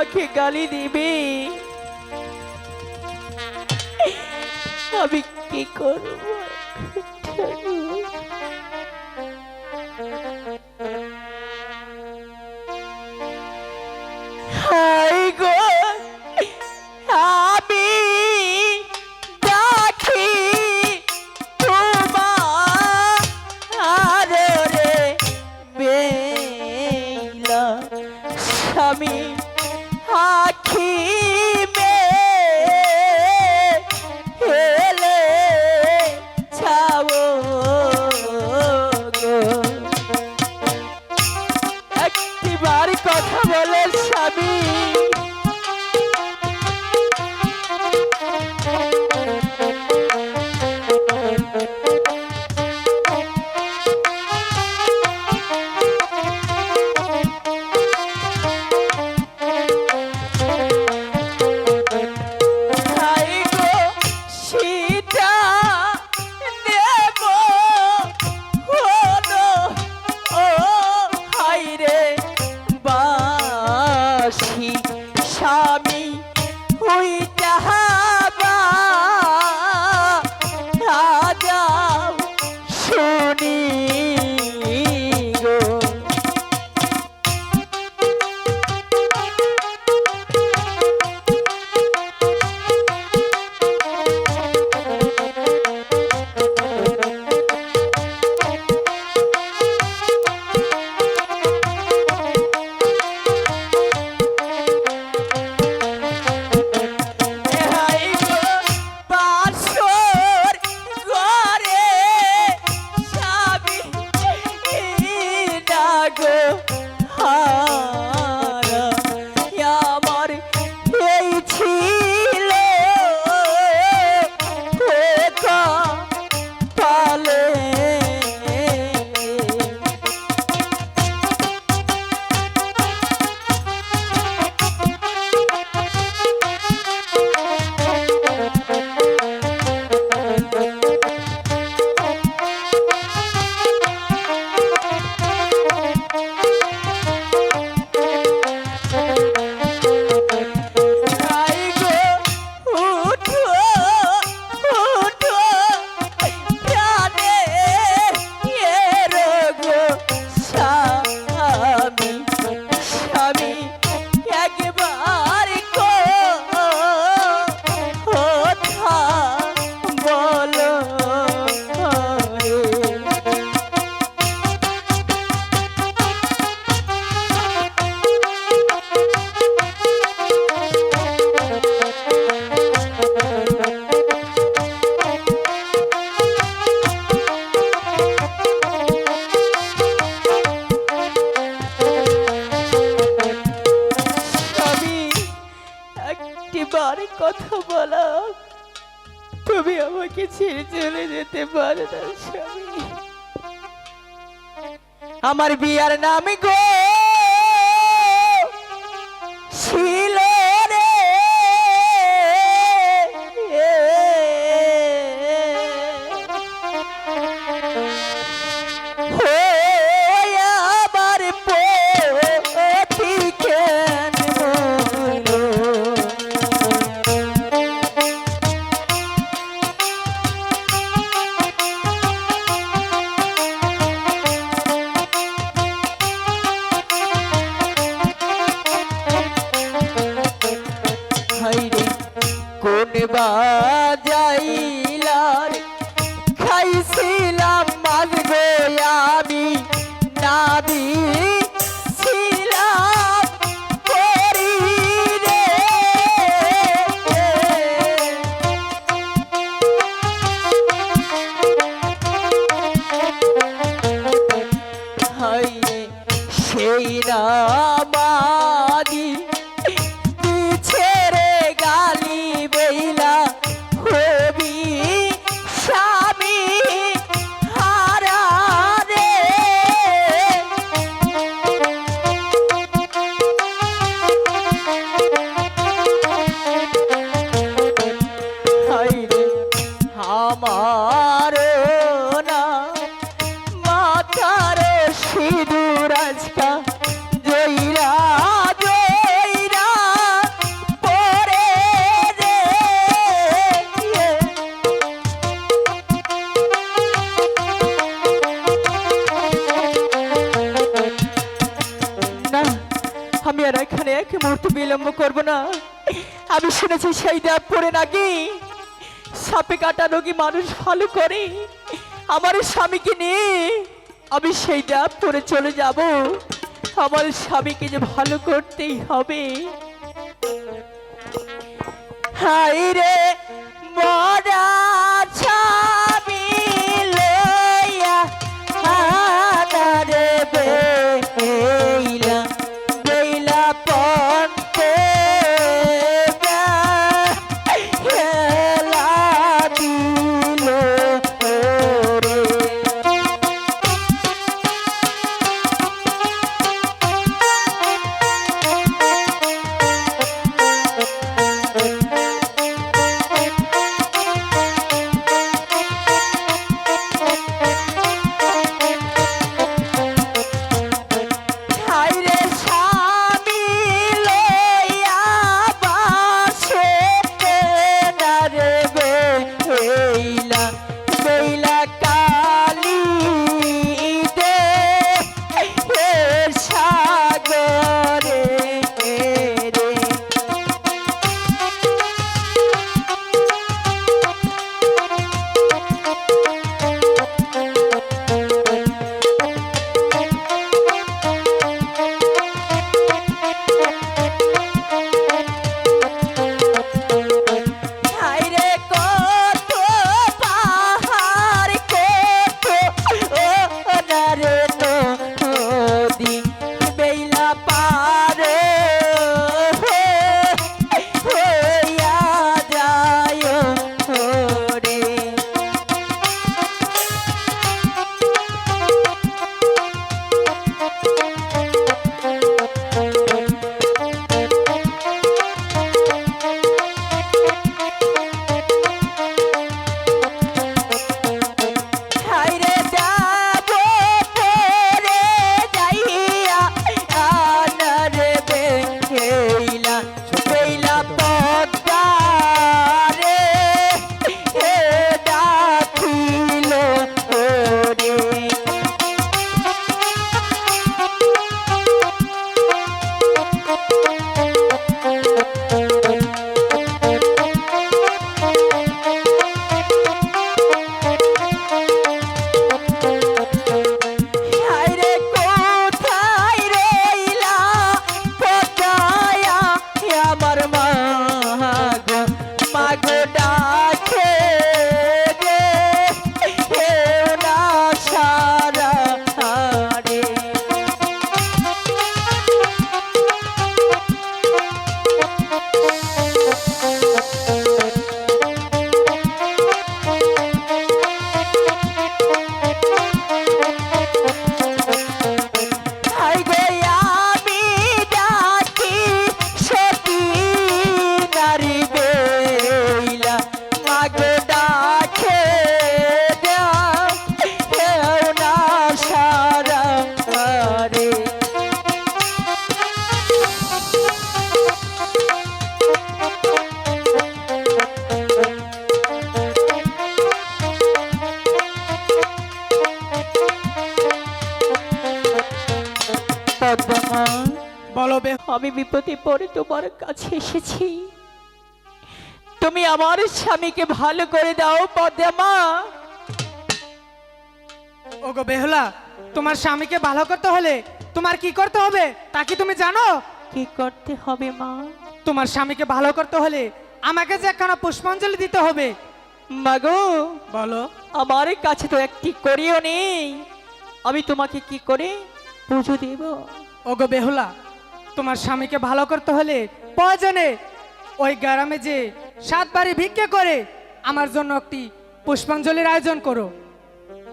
আমাকে গালি দিবে? আমি কি করব? তুমি আমাকে ছেড়ে চলে যেতে পারো না আমার বিয়ার নামে গো বাজাইলার খাইছিলাম মাছ আমি না দিয়ে এক মুহূর্ত বিলম্ব করব না। আমি শুনেছি সেই নাকি? সাপে কাটা রোগী মানুষ ভালো করে। আমার স্বামীকে নিয়ে আমি সেই দেব পরে চলে যাব। আমার স্বামীকে যে ভালো করতেই হবে। হাই রে, মরা i Apple. hey. আমি বিপদে পড়ে তোমার কাছে এসেছি। তুমি আমার স্বামীকে ভালো করে দাও পদ্মা ওগো বেহুলা তোমার স্বামীকে ভালো করতে হলে তোমার কি করতে হবে তা কি তুমি জানো? কি করতে হবে মা? তোমার স্বামীকে ভালো করতে হলে আমাকে যে একখানা পুষ্পাঞ্জলি দিতে হবে। মাগো বলো। আমার কাছে তো একটি করিও নেই। আমি তোমাকে কি করে পুজো দেব? ওগো বেহুলা তোমার স্বামীকে ভালো করতে হলে প্রয়োজনে ওই গ্রামে যে সাত বাড়ি ভিক্ষে করে, আমার জন্য একটি পুষ্পাঞ্জলির আয়োজন করো।